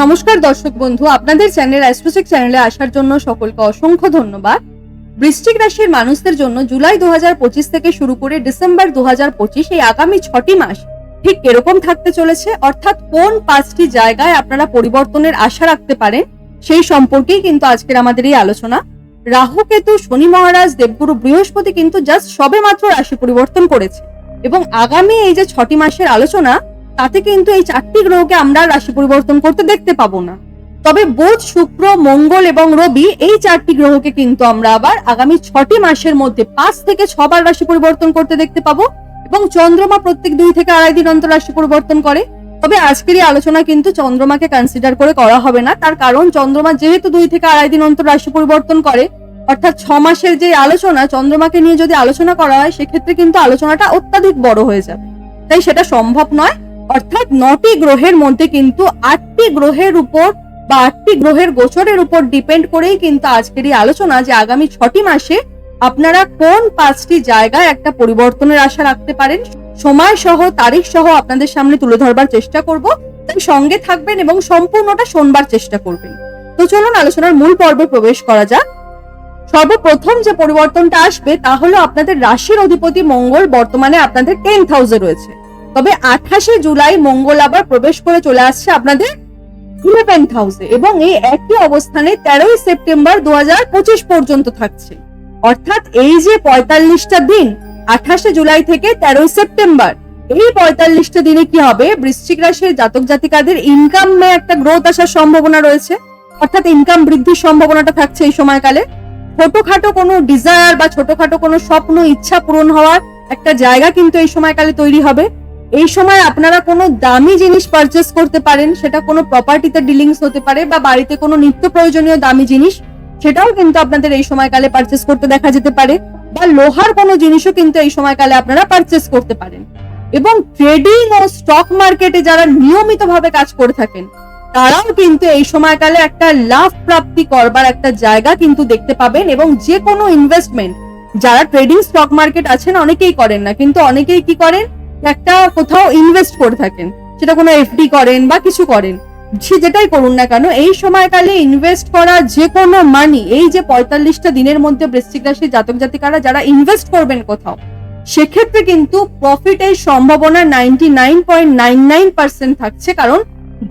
নমস্কার দর্শক বন্ধু, আপনাদের চ্যানেল অ্যাস্ট্রোসিক চ্যানেলে আসার জন্য সকলকে অসংখ্য ধন্যবাদ। বৃশ্চিক রাশির মানুষদের জন্য জুলাই দু থেকে শুরু করে ডিসেম্বর দু এই আগামী ছটি মাস ঠিক এরকম থাকতে চলেছে। অর্থাৎ কোন পাঁচটি জায়গায় আপনারা পরিবর্তনের আশা রাখতে পারেন সেই সম্পর্কেই কিন্তু আজকের আমাদের এই আলোচনা। রাহু, কেতু, শনি, মহারাজ, দেবগুরু, বৃহস্পতি কিন্তু জাস্ট সবে মাত্র রাশি পরিবর্তন করেছে। এবং আগামী এই যে ছটি মাসের আলোচনা তাতে কিন্তু এই চারটি গ্রহকে আমরা রাশি পরিবর্তন করতে দেখতে পাবো না। তবে বুধ, শুক্র, মঙ্গল এবং রবি এই চারটি গ্রহকে কিন্তু আমরা আবার আগামী ছটি মাসের মধ্যে পাঁচ থেকে ছবার রাশি পরিবর্তন করতে দেখতে পাবো এবং চন্দ্রমা প্রত্যেক দুই থেকে আড়াই দিন অন্তর রাশি পরিবর্তন করে। তবে আজকের এই আলোচনা কিন্তু চন্দ্রমাকে কনসিডার করে করা হবে না। তার কারণ চন্দ্রমা যেহেতু দুই থেকে আড়াই দিন অন্তর রাশি পরিবর্তন করে, অর্থাৎ ছ মাসের যে আলোচনা, চন্দ্রমাকে নিয়ে যদি আলোচনা করা হয়, সেক্ষেত্রে কিন্তু আলোচনাটা অত্যাধিক বড় হয়ে যাবে। তাই সেটা সম্ভব নয়। অর্থাৎ নটি গ্রহের মধ্যে কিন্তু আটটি গ্রহের উপর বা আটটি গ্রহের গোচরের উপর ডিপেন্ড করেই কিন্তু আজকের এই আলোচনা যে আগামী ছটি মাসে আপনারা কোন পাঁচটি জায়গায় একটা পরিবর্তনের আশা রাখতে পারেন, সময় সহ, তারিখ সহ আপনাদের সামনে তুলে ধরবার চেষ্টা করব। তাই সঙ্গে থাকবেন এবং সম্পূর্ণটা শোনবার চেষ্টা করবেন। তো চলুন আলোচনার মূল পর্বে প্রবেশ করা যাক। সর্বপ্রথম যে পরিবর্তনটা আসবে তা হলো আপনাদের রাশির অধিপতি মঙ্গল বর্তমানে আপনাদের টেন্থ হাউসে রয়েছে। তবে আঠাশে জুলাই মঙ্গল আবার প্রবেশ করে চলে আসছে আপনাদের ইলেভেন্থ হাউসে এবং এই একই অবস্থানে তেরোই সেপ্টেম্বর দু পর্যন্ত থাকছে। অর্থাৎ এই যে পঁয়তাল্লিশটা দিন, আঠাশে জুলাই থেকে তেরোই সেপ্টেম্বর, এই পঁয়তাল্লিশটা দিনে কি হবে? বৃশ্চিক রাশির জাতক জাতিকাদের ইনকামে একটা গ্রোথ আসার সম্ভাবনা রয়েছে। অর্থাৎ ইনকাম বৃদ্ধির সম্ভাবনাটা থাকছে এই সময়কালে। ছোটখাটো কোনো ডিজায়ার বা ছোটখাটো কোনো স্বপ্ন, ইচ্ছা পূরণ হওয়ার একটা জায়গা কিন্তু এই সময়কালে তৈরি হবে। এই সময় আপনারা কোনো দামি জিনিস পারচেস করতে পারেন, সেটা কোনো প্রপার্টিতে ডিলিংস হতে পারে বা বাড়িতে কোনো নিত্য প্রয়োজনীয় দামি জিনিস, সেটাও কিন্তু আপনাদের এই সময়কালে পারচেস করতে দেখা যেতে পারে বা লোহার কোনো জিনিসও কিন্তু এই সময়কালে আপনারা পারচেস করতে পারেন। এবং ট্রেডিং ও স্টক মার্কেটে যারা নিয়মিতভাবে কাজ করে থাকেন, তারাও কিন্তু এই সময়কালে একটা লাভ প্রাপ্তি করবার একটা জায়গা কিন্তু দেখতে পাবেন এবং যে কোনো ইনভেস্টমেন্ট যারা ট্রেডিং স্টক মার্কেট আছেন অনেকেই করেন না, কিন্তু অনেকেই কি করেন? একটা কোথাও ইনভেস্ট করে থাকেন, সেটা কোনো এফডি করেন বা কিছু করেন, সে যেটাই করুন না কেন, এই সময়কালে ইনভেস্ট করা যে কোনো মানি এই যে পঁয়তাল্লিশটা দিনের মধ্যে বৃশ্চিক রাশির জাতক জাতিকারা যারা ইনভেস্ট করবেন কোথাও, সেক্ষেত্রে কিন্তু প্রফিটের সম্ভাবনা ninety nine point nine nine percent থাকছে, কারণ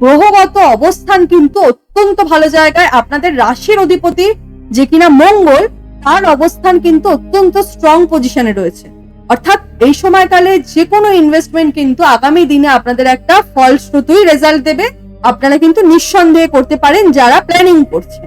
গ্রহগত অবস্থান কিন্তু অত্যন্ত ভালো জায়গায়, আপনাদের রাশির অধিপতি যে কিনা মঙ্গল, তার অবস্থান কিন্তু অত্যন্ত স্ট্রং পজিশনে রয়েছে। অর্থাৎ এই সময়কালে যে কোনো ইনভেস্টমেন্ট কিন্তু আগামী দিনে আপনাদের একটা ফলশ্রুতই রেজাল্ট দেবে। আপনারা কিন্তু নিঃসন্দেহে করতে পারেন যারা প্ল্যানিং করছেন।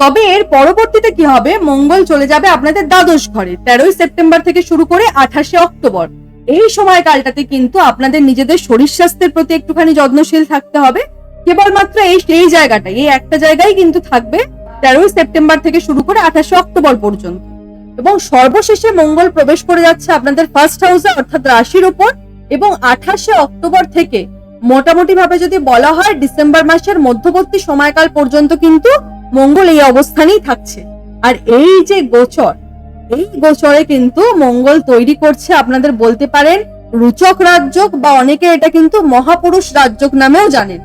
তবে এর পরবর্তীতে কি হবে? মঙ্গল চলে যাবে আপনাদের দ্বাদশ ঘরে, তেরোই সেপ্টেম্বর থেকে শুরু করে আঠাশে অক্টোবর। এই সময়কালটাতে কিন্তু আপনাদের নিজেদের শরীর স্বাস্থ্যের প্রতি একটুখানি যত্নশীল থাকতে হবে। কেবলমাত্র এই সেই জায়গাটাই, এই একটা জায়গায় কিন্তু থাকবে তেরোই সেপ্টেম্বর থেকে শুরু করে আঠাশে অক্টোবর পর্যন্ত। এবং সর্বশেষে মঙ্গল প্রবেশ করে যাচ্ছে আপনাদের ফার্স্ট হাউসে অর্থাৎ রাশির উপর। এবং আঠাশে অক্টোবর থেকে মোটামুটি ভাবে যদি বলা হয় ডিসেম্বর মাসের মধ্যবর্তী সময়কাল পর্যন্ত কিন্তু মঙ্গল এই অবস্থানেই থাকছে। আর এই যে গোচর, এই গোচরে কিন্তু মঙ্গল তৈরি করছে আপনাদের বলতে পারেন রুচক রাজ্যক বা অনেকে এটা কিন্তু মহাপুরুষ রাজ্যক নামেও জানেন।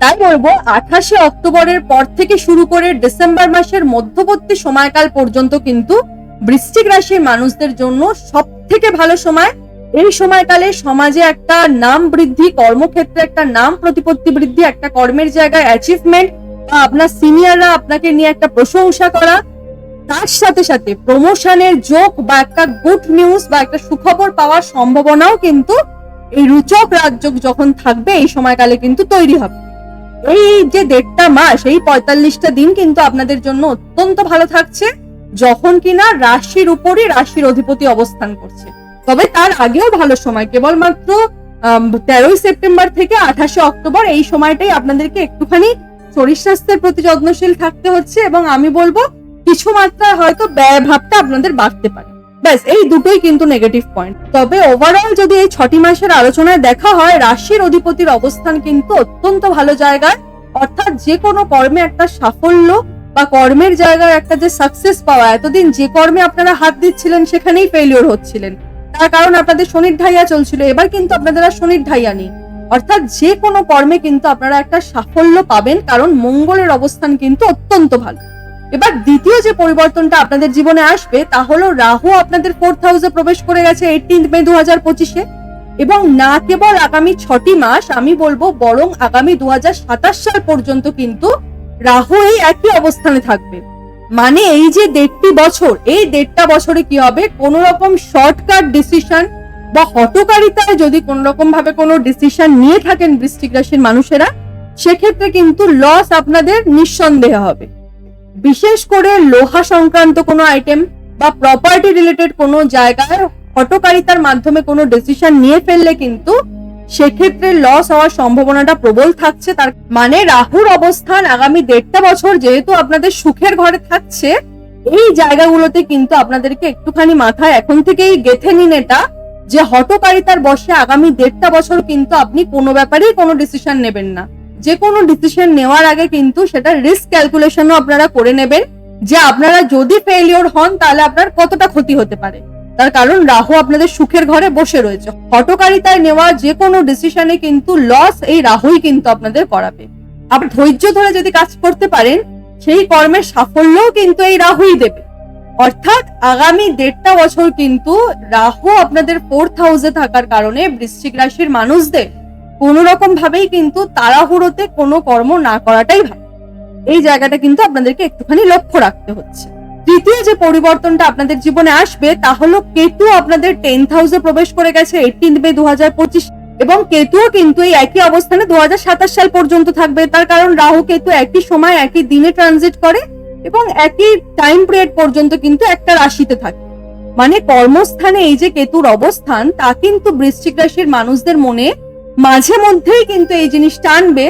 তাই বলব আঠাশে অক্টোবরের পর থেকে শুরু করে ডিসেম্বর মাসের মধ্যবর্তী সময়কাল পর্যন্ত কিন্তু বৃশ্চিক রাশির মানুষদের জন্য সব থেকে ভালো সময়? এই সময়কালে সমাজে একটা নাম বৃদ্ধি, কর্মক্ষেত্রে একটা নাম প্রতিপত্তি বৃদ্ধি, একটা কর্মের জায়গায় অ্যাচিভমেন্ট বা আপনার সিনিয়ররা আপনাকে নিয়ে একটা প্রশংসা করা। তার সাথে সাথে প্রমোশনের যোগ বা একটা গুড নিউজ বা একটা সুখবর পাওয়ার সম্ভাবনাও কিন্তু এই রুচক রাজ্য যখন থাকবে, এই সময়কালে কিন্তু তৈরি হবে। এই যে দেড়টা মাস, এই পঁয়তাল্লিশটা দিন কিন্তু আপনাদের জন্য অত্যন্ত ভালো থাকছে। যখন কিনা রাশির উপরই রাশির অধিপতি অবস্থান করছে। তবে তার আগেও ভালো সময়, কেবলমাত্র তেরোই সেপ্টেম্বর থেকে আঠাশে অক্টোবর এই সময়টাই আপনাদেরকে একটুখানি শরীর স্বাস্থ্যের প্রতি যত্নশীল থাকতে হচ্ছে এবং আমি বলব কিছু মাত্রায় হয়তো ব্যয় ভাবটা আপনাদের বাড়তে পারে। ব্যাস, এই দুটোই কিন্তু নেগেটিভ পয়েন্ট তবে ওভারঅল যদি এই ছটি মাসের আলোচনায় দেখা হয়, রাশির অধিপতির অবস্থান কিন্তু অত্যন্ত ভালো জায়গায়। অর্থাৎ যে কোনো কর্মে একটা সাফল্য বা কর্মের জায়গায় একটা যে সাকসেস পাওয়া, এতদিন যে কর্মে আপনারা হাত দিচ্ছিলেন সেখানেই ফেলিওর হচ্ছিলেন। তার কারণ আপনাদের শনির ঢাইয়া চলছিল, এবার কিন্তু আপনাদের আর শনির ঢাইয়া নেই। অর্থাৎ যে কোনো কর্মে কিন্তু আপনারা একটা সাফল্য পাবেন, কারণ মঙ্গলের অবস্থান কিন্তু অত্যন্ত ভালো। এবার দ্বিতীয় যে পরিবর্তনটা আপনাদের জীবনে আসবে, তা হলো রাহু আপনাদের ফোর্থ হাউসে প্রবেশ করে গেছে এইটিন্থ মে দু হাজার পঁচিশে। এবং না কেবল আগামী ছটি মাস, আমি বলব বরং আগামী দু হাজার সাতাশ সাল পর্যন্ত কিন্তু রাহু এই একই অবস্থানে থাকবে। মানে এই যে দেড়টি বছর, এই দেড়টা বছরে কি হবে? কোন রকম শর্টকাট ডিসিশন বা হটকারিতায় যদি কোন রকম ভাবে কোনো ডিসিশন নিয়ে থাকেন বৃশ্চিক রাশির মানুষেরা, সেক্ষেত্রে কিন্তু লস আপনাদের নিঃসন্দেহে হবে। বিশেষ করে লোহা সংক্রান্ত কোনো আইটেম বা প্রপার্টি রিলেটেড কোনো জায়গায় হটকারিতার মাধ্যমে কোনো ডিসিশন নিয়ে ফেললে কিন্তু সেক্ষেত্রে লস হওয়ার সম্ভাবনাটা প্রবল থাকছে। তার মানে রাহুর অবস্থান আগামী দেড়টা বছর যেহেতু আপনাদের সুখের ঘরে থাকছে, এই জায়গাগুলোতে কিন্তু আপনাদেরকে একটুখানি মাথায় এখন থেকেই গেথে নিন এটা, যে হটকারিতার বসে আগামী দেড়টা বছর কিন্তু আপনি কোনো ব্যাপারেই কোনো ডিসিশন নেবেন না। যে কোনো ডিসিশন নেওয়ার আগে কিন্তু সেটা রিস্ক ক্যালকুলেশনও আপনারা করে নেবেন, যে আপনারা যদি ফেলিওর হন তাহলে আপনার কতটা ক্ষতি হতে পারে। তার কারণ রাহু আপনাদের সুখের ঘরে বসে রয়েছে। হটকারিতায় নেওয়া যে কোনো ডিসিশনে কিন্তু লস এই রাহুই কিন্তু আপনাদের করাবে। আপনি ধৈর্য ধরে যদি কাজ করতে পারেন, সেই কর্মের সাফল্যও কিন্তু এই রাহুই দেবে। অর্থাৎ আগামী দেড়টা বছর কিন্তু রাহু আপনাদের ফোর্থ হাউসে থাকার কারণে বৃশ্চিক রাশির মানুষদের কোন রকম ভাবেই কিন্তু তাড়াহুড়োতে কোনো কর্ম না করাটাই ভালো। এই জায়গাটা কিন্তু আপনাদেরকে একটুখানি লক্ষ্য রাখতে হচ্ছে। তৃতীয় যে পরিবর্তনটা আপনাদের জীবনে আসবে, তা হলো কেতু আপনাদের টেন্থ হাউসে প্রবেশ করে গেছে এইটিন মে দু এবং কেতুও কিন্তু এই একই অবস্থানে দু সাল পর্যন্ত থাকবে। তার কারণ রাহু কেতু একই সময়, একই দিনে ট্রানজিট করে এবং একই টাইম পিরিয়ড পর্যন্ত কিন্তু একটা রাশিতে থাকে। মানে কর্মস্থানে এই যে কেতুর অবস্থান, তা কিন্তু বৃশ্চিক রাশির মানুষদের মনে মাঝে মধ্যেই কিন্তু এই জিনিসটা আনবে।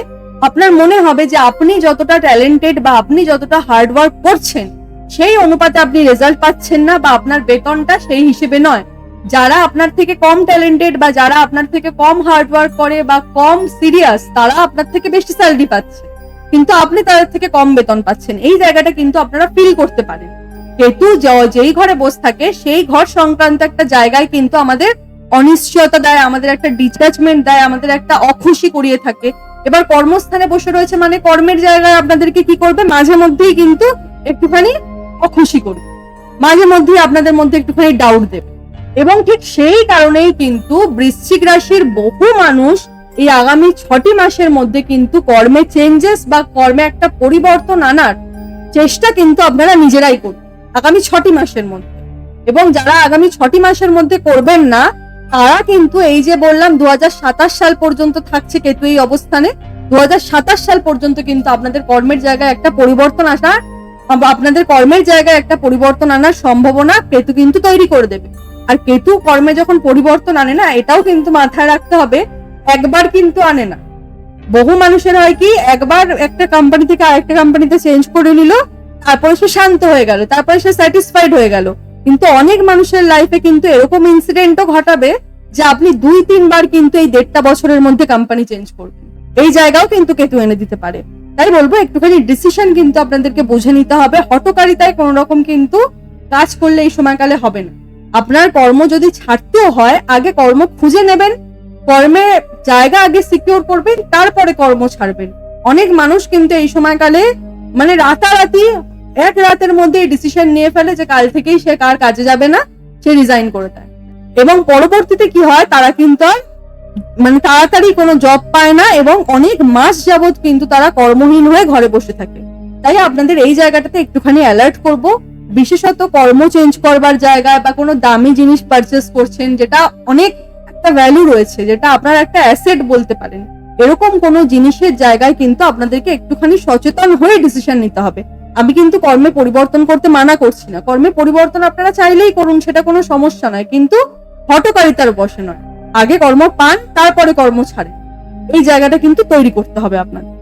আপনার মনে হবে যে আপনি যতটা ট্যালেন্টেড বা আপনি যতটা হার্ডওয়ার্ক করছেন সেই অনুপাতে আপনি রেজাল্ট পাচ্ছেন না বা আপনার বেতনটা সেই হিসেবে নয়। যারা আপনার থেকে কম ট্যালেন্টেড বা যারা আপনার থেকে কম হার্ডওয়ার্ক করে বা কম সিরিয়াস তারা আপনার থেকে বেশি স্যালারি পাচ্ছে। কিন্তু আপনি তাদের থেকে কম বেতন পাচ্ছেন। এই জায়গাটা কিন্তু আপনারা ফিল করতে পারেন। কেতু যেই ঘরে বসে থাকে, সেই ঘর সংক্রান্ত একটা জায়গায় কিন্তু আমাদের অনিশ্চয়তা দেয়, আমাদের একটা ডিটাচমেন্ট দেয়, আমাদের একটা অখুশি করিয়ে থাকে। এবার কর্মস্থানে বসে রয়েছে মানে কর্মের জায়গায় আপনাদেরকে কি করবে? মাঝে মধ্যেই কিন্তু একটুখানি অখুশি করবে মাঝে মধ্যেই আপনাদের মধ্যে একটুখানি ডাউট দেবে। এবং ঠিক সেই কারণেই কিন্তু বৃশ্চিক রাশির বহু মানুষ এই আগামী ছটি মাসের মধ্যে কিন্তু কর্মে চেঞ্জেস বা কর্মে একটা পরিবর্তন আনার চেষ্টা কিন্তু আপনারা নিজেরাই করুন আগামী ছটি মাসের মধ্যে। এবং যারা আগামী ছটি মাসের মধ্যে করবেন না, তারা কিন্তু এই যে বললাম দু হাজার সাতাশ সাল পর্যন্ত থাকছে কেতু এই অবস্থানে দু হাজার সাতাশ সাল পর্যন্ত কিন্তু আপনাদের কর্মের জায়গায় একটা পরিবর্তন আসা বা আপনাদের কর্মের জায়গায় একটা পরিবর্তন আনার সম্ভাবনা কেতু কিন্তু তৈরি করে দেবে। আর কেতু কর্মে যখন পরিবর্তন আনে না, এটাও কিন্তু মাথায় রাখতে হবে, একবার কিন্তু আনে না। বহু মানুষের হয় কি, একবার একটা কোম্পানি থেকে আরেকটা কোম্পানিতে চেঞ্জ করে নিল, তারপরে সে শান্ত হয়ে গেল, তারপরে সে স্যাটিসফাইড হয়ে গেল। কিন্তু অনেক মানুষের লাইফে কিন্তু এরকম ইনসিডেন্টও ঘটাবে, যে আপনি দুই, তিনবার কিন্তু এই দেড়টা বছরের মধ্যে কোম্পানি চেঞ্জ করবেন। এই জায়গাও কিন্তু কেতু এনে দিতে পারে। তাই বলব, একটুখানি ডিসিশন কিন্তু আপনাদেরকে বুঝে নিতে হবে। হটকারিতায় কোন রকম কিন্তু কাজ করলে এই সময়কালে হবে না। আপনার কর্ম যদি ছাড়তেও হয়, আগে কর্ম খুঁজে নেবেন, কর্মে জায়গা আগে সিকিউর করবেন, তারপরে কর্ম ছাড়বেন। অনেক মানুষ কিন্তু এই সময়কালে মানে রাতারাতি এক রাতের মধ্যে ডিসিশন নিয়ে ফেলে যে কাল থেকেই সে কার কাজে যাবে না, সে রিজাইন করে দেয়। এবং পরবর্তীতে কি হয়, তারা কিন্তু আর মানে তাড়াতাড়ি কোনো জব পায় না এবং অনেক মাস যাবত কিন্তু তারা কর্মহীন হয়ে ঘরে বসে থাকে। তাই আপনাদের এই জায়গাটাতে একটুখানি অ্যালার্ট করব। বিশেষত কর্ম চেঞ্জ করবার জায়গায় বা কোনো দামি জিনিস পারচেস করছেন, যেটা অনেক একটা ভ্যালু রয়েছে, যেটা আপনার একটা অ্যাসেট বলতে পারেন। এরকম কোনো জিনিসের জায়গায় কিন্তু আপনাদেরকে একটুখানি সচেতন হয়ে ডিসিশন নিতে হবে। আমি কিন্তু কর্মে পরিবর্তন করতে মানা করছি না। কর্মে পরিবর্তন আপনারা চাইলেই করুন, সেটা কোনো সমস্যা নয়। কিন্তু হটকারিতার বসে নয়। আগে কর্ম পান, তারপরে কর্ম ছাড়েন এই জায়গাটা কিন্তু তৈরি করতে হবে আপনাদের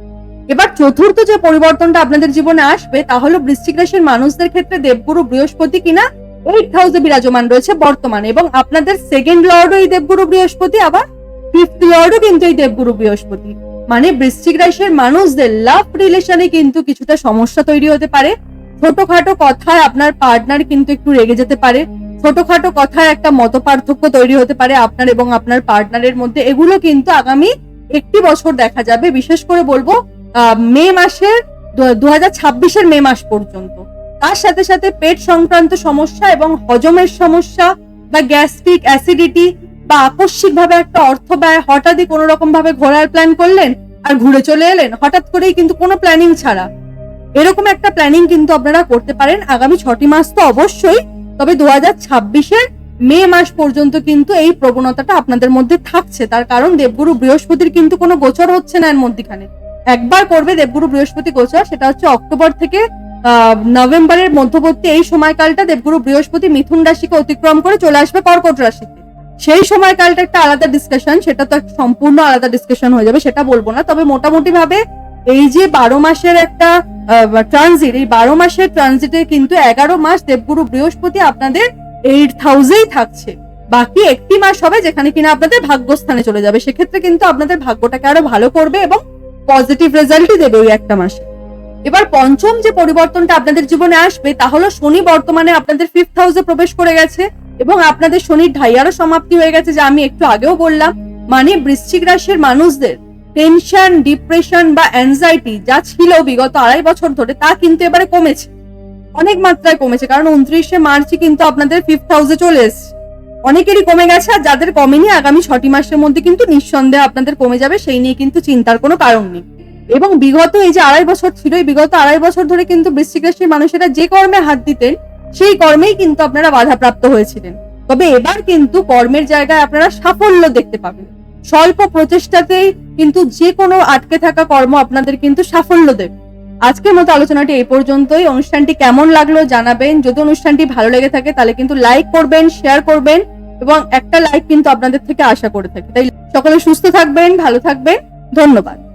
এবার চতুর্থ যে পরিবর্তনটা আপনাদের জীবনে আসবে, তা হলো বৃশ্চিক রাশির মানুষদের ক্ষেত্রে দেবগুরু বৃহস্পতি কিনা এইট হাউসে বিরাজমান রয়েছে বর্তমানে। এবং আপনাদের সেকেন্ড লর্ডও এই দেবগুরু বৃহস্পতি, আবার ফিফথ লর্ডও কিন্তু এই দেবগুরু বৃহস্পতি। মানে বৃশ্চিক রাশির মানুষদের লাভ রিলেশনে কিন্তু কিছুটা সমস্যা তৈরি হতে পারে। ছোটখাটো কথায় আপনার পার্টনার কিন্তু একটু রেগে যেতে পারে। ছোটখাটো কথায় একটা মত পার্থক্য তৈরি হতে পারে আপনার এবং আপনার পার্টনারের মধ্যে। এগুলো কিন্তু আগামী একটি বছর দেখা যাবে। বিশেষ করে বলব মে মাসের দু হাজার ছাব্বিশের মে মাস পর্যন্ত। তার সাথে সাথে পেট সংক্রান্ত সমস্যা এবং হজমের সমস্যা বা গ্যাস্ট্রিক অ্যাসিডিটি বা আকস্মিক ভাবে একটা অর্থ ব্যয় হঠাৎই কোনো রকম ভাবে ঘোরার প্ল্যান করলেন আর ঘুরে চলে এলেন, হঠাৎ করেই কিন্তু কোনো প্ল্যানিং ছাড়া। এরকম একটা প্ল্যানিং কিন্তু আপনারা করতে পারেন। আগামী ছটি মাস তো অবশ্যই তবে দু হাজার মে মাস পর্যন্ত কিন্তু এই প্রবণতাটা আপনাদের মধ্যে থাকছে। তার কারণ দেবগুরু বৃহস্পতির কিন্তু কোনো গোচর হচ্ছে না এর মধ্যখানে। একবার করবে দেবগুরু বৃহস্পতি গোচর, সেটা হচ্ছে অক্টোবর থেকে নভেম্বরের মধ্যবর্তী এই সময়কালটা দেবগুরু বৃহস্পতি মিথুন রাশিকে অতিক্রম করে চলে আসবে কর্কট রাশিতে। সেই সময়কালটা একটা আলাদা ডিসকাশন সেটা তো সম্পূর্ণ আলাদা ডিসকাশন হয়ে যাবে, সেটা বলব না। তবে মোটামুটি ভাবে এই যে বারো মাসের একটা ট্রানজিট এই বারো মাসের ট্রানজিটে কিন্তু এগারো মাস দেবগুরু বৃহস্পতি আপনাদের এইট হাউসেই থাকছে। বাকি একটি মাস হবে যেখানে কিনা আপনাদের ভাগ্যস্থানে চলে যাবে। সেক্ষেত্রে কিন্তু আপনাদের ভাগ্যটাকে আরও ভালো করবে এবং পজিটিভ রেজাল্টই দেবে ওই একটা মাসে। এবার পঞ্চম যে পরিবর্তনটা আপনাদের জীবনে আসবে, তা হলো শনি বর্তমানে আপনাদের ফিফথ হাউসে প্রবেশ করে গেছে এবং আপনাদের শনির ঢাইয়ারও সমাপ্তি হয়ে গেছে, যা আমি একটু আগেও বললাম। মানে বৃশ্চিক রাশির মানুষদের টেনশন ডিপ্রেশন বা অ্যাংজাইটি যা ছিল বিগত আড়াই বছর ধরে, তা কিন্তু এবারে কমেছে। অনেক মাত্রায় কমেছে, কারণ উনত্রিশে মার্চই কিন্তু আপনাদের ফিফথ হাউসে চলে এসছে। অনেকেরই কমে গেছে, আর যাদের কমেনি, আগামী ছটি মাসের মধ্যে কিন্তু নিঃসন্দেহে আপনাদের কমে যাবে, সেই নিয়ে কিন্তু চিন্তার কোনো কারণ নেই। এবং বিগত এই যে আড়াই বছর ছিল, এই বিগত আড়াই বছর ধরে কিন্তু বৃশ্চিক রাশির মানুষেরা যে কর্মে হাত দিতেন, সেই কর্মেই কিন্তু আপনারা বাধাপ্রাপ্ত হয়েছিলেন। তবে এবার কিন্তু কর্মের জায়গায় আপনারা সাফল্য দেখতে পাবেন। স্বল্প প্রচেষ্টাতেই কিন্তু যে কোনো আটকে থাকা কর্ম আপনাদের কিন্তু সাফল্য দেবে। আজকের মতো আলোচনাটি এই পর্যন্তই। অনুষ্ঠানটি কেমন লাগল জানাবেন। যদি অনুষ্ঠানটি ভালো লেগে থাকে, তাহলে কিন্তু লাইক করবেন শেয়ার করবেন এবং একটা লাইক কিন্তু আপনাদের থেকে আশা করে থাকি। তাই সকলে সুস্থ থাকবেন, ভালো থাকবেন। ধন্যবাদ।